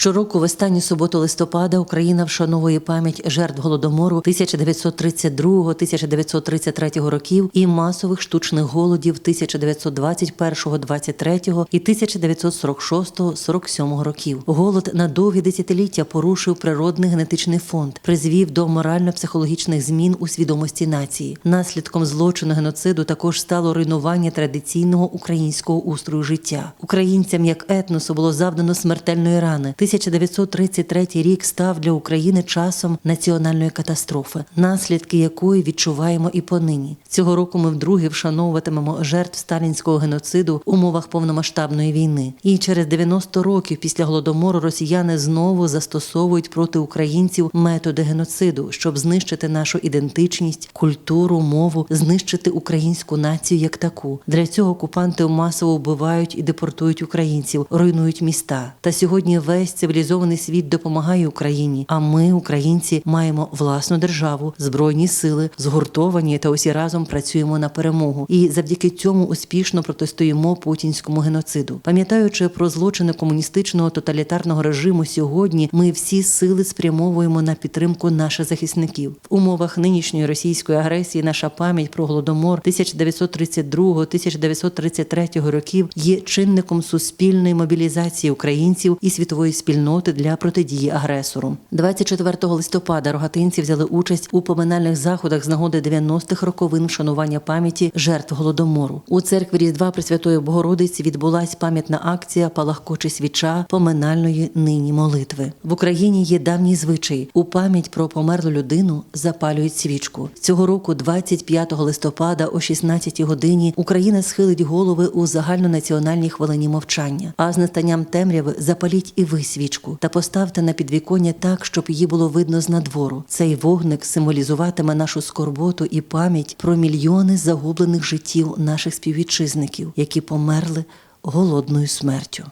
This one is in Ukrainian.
Щороку в останню суботу листопада Україна вшановує пам'ять жертв голодомору 1932-1933 років і масових штучних голодів 1921, 23 і 1946-47 років. Голод на довгі десятиліття порушив природний генетичний фонд, призвів до морально-психологічних змін у свідомості нації. Наслідком злочину геноциду також стало руйнування традиційного українського устрою життя. Українцям як етносу було завдано смертельної рани. 1933 рік став для України часом національної катастрофи, наслідки якої відчуваємо і понині. Цього року ми вдруге вшановуватимемо жертв сталінського геноциду в умовах повномасштабної війни. І через 90 років після голодомору росіяни знову застосовують проти українців методи геноциду, щоб знищити нашу ідентичність, культуру, мову, знищити українську націю як таку. Для цього окупанти масово вбивають і депортують українців, руйнують міста. Та сьогодні весь цивілізований світ допомагає Україні. А ми, українці, маємо власну державу, збройні сили, згуртовані та усі разом працюємо на перемогу. І завдяки цьому успішно протистоїмо путінському геноциду. Пам'ятаючи про злочини комуністичного тоталітарного режиму, сьогодні ми всі сили спрямовуємо на підтримку наших захисників в умовах нинішньої російської агресії. Наша пам'ять про голодомор 1932-1933 років є чинником суспільної мобілізації українців і світової спільноти для протидії агресору. 24 листопада рогатинці взяли участь у поминальних заходах з нагоди 90-х роковин вшанування пам'яті жертв голодомору. У церкві Різдва Пресвятої Богородиці відбулась пам'ятна акція Палахкоче свіча поминальної нині молитви. В Україні є давній звичай. У пам'ять про померлу людину запалюють свічку. Цього року, 25 листопада, о 16 годині, Україна схилить голови у загальнонаціональній хвилині мовчання. А з настанням темряви запаліть і ви свічку та поставте на підвіконня так, щоб її було видно з надвору. Цей вогник символізуватиме нашу скорботу і пам'ять про мільйони загублених життів наших співвітчизників, які померли голодною смертю.